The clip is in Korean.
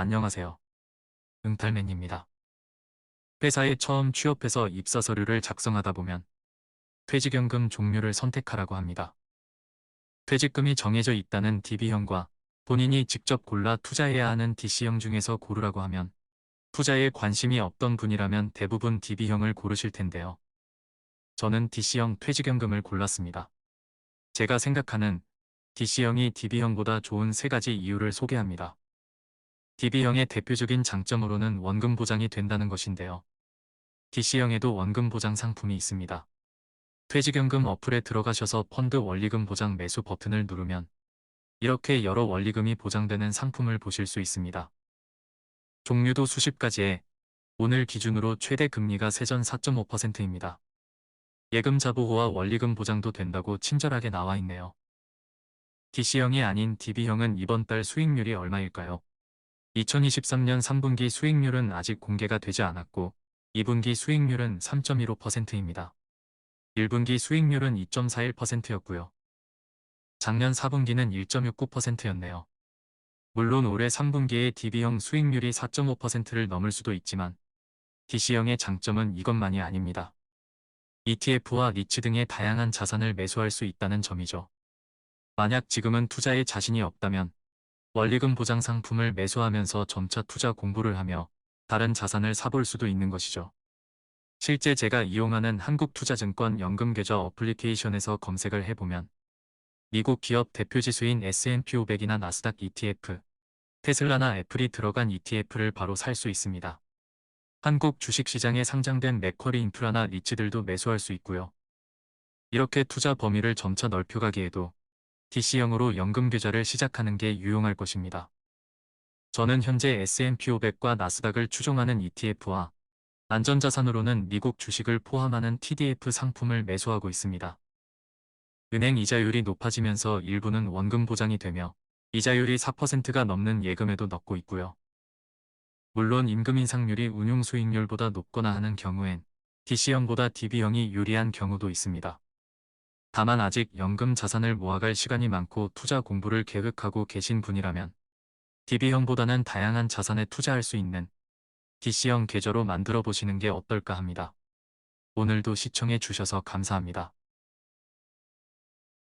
안녕하세요. 응탈맨입니다. 회사에 처음 취업해서 입사 서류를 작성하다 보면 퇴직연금 종류를 선택하라고 합니다. 퇴직금이 정해져 있다는 DB형과 본인이 직접 골라 투자해야 하는 DC형 중에서 고르라고 하면 투자에 관심이 없던 분이라면 대부분 DB형을 고르실 텐데요. 저는 DC형 퇴직연금을 골랐습니다. 제가 생각하는 DC형이 DB형보다 좋은 세 가지 이유를 소개합니다. DB형의 대표적인 장점으로는 원금 보장이 된다는 것인데요. DC형에도 원금 보장 상품이 있습니다. 퇴직연금 어플에 들어가셔서 펀드 원리금 보장 매수 버튼을 누르면 이렇게 여러 원리금이 보장되는 상품을 보실 수 있습니다. 종류도 수십 가지에 오늘 기준으로 최대 금리가 세전 4.5%입니다. 예금 자 보호와 원리금 보장도 된다고 친절하게 나와 있네요. DC형이 아닌 DB형은 이번 달 수익률이 얼마일까요? 2023년 3분기 수익률은 아직 공개가 되지 않았고 2분기 수익률은 3.15%입니다. 1분기 수익률은 2.41%였고요. 작년 4분기는 1.69%였네요. 물론 올해 3분기에 DB형 수익률이 4.5%를 넘을 수도 있지만 DC형의 장점은 이것만이 아닙니다. ETF와 리츠 등의 다양한 자산을 매수할 수 있다는 점이죠. 만약 지금은 투자에 자신이 없다면 원리금 보장 상품을 매수하면서 점차 투자 공부를 하며 다른 자산을 사볼 수도 있는 것이죠. 실제 제가 이용하는 한국투자증권 연금계좌 어플리케이션에서 검색을 해보면 미국 기업 대표 지수인 S&P 500이나 나스닥 ETF, 테슬라나 애플이 들어간 ETF를 바로 살 수 있습니다. 한국 주식시장에 상장된 맥쿼리 인프라나 리츠들도 매수할 수 있고요. 이렇게 투자 범위를 점차 넓혀가기에도 DC형으로 연금 계좌를 시작하는 게 유용할 것입니다. 저는 현재 S&P 500과 나스닥을 추종하는 ETF와 안전자산으로는 미국 주식을 포함하는 TDF 상품을 매수하고 있습니다. 은행 이자율이 높아지면서 일부는 원금 보장이 되며 이자율이 4%가 넘는 예금에도 넣고 있고요. 물론 임금 인상률이 운용 수익률보다 높거나 하는 경우엔 DC형보다 DB형이 유리한 경우도 있습니다. 다만 아직 연금 자산을 모아갈 시간이 많고 투자 공부를 계획하고 계신 분이라면 DB형보다는 다양한 자산에 투자할 수 있는 DC형 계좌로 만들어 보시는 게 어떨까 합니다. 오늘도 시청해 주셔서 감사합니다.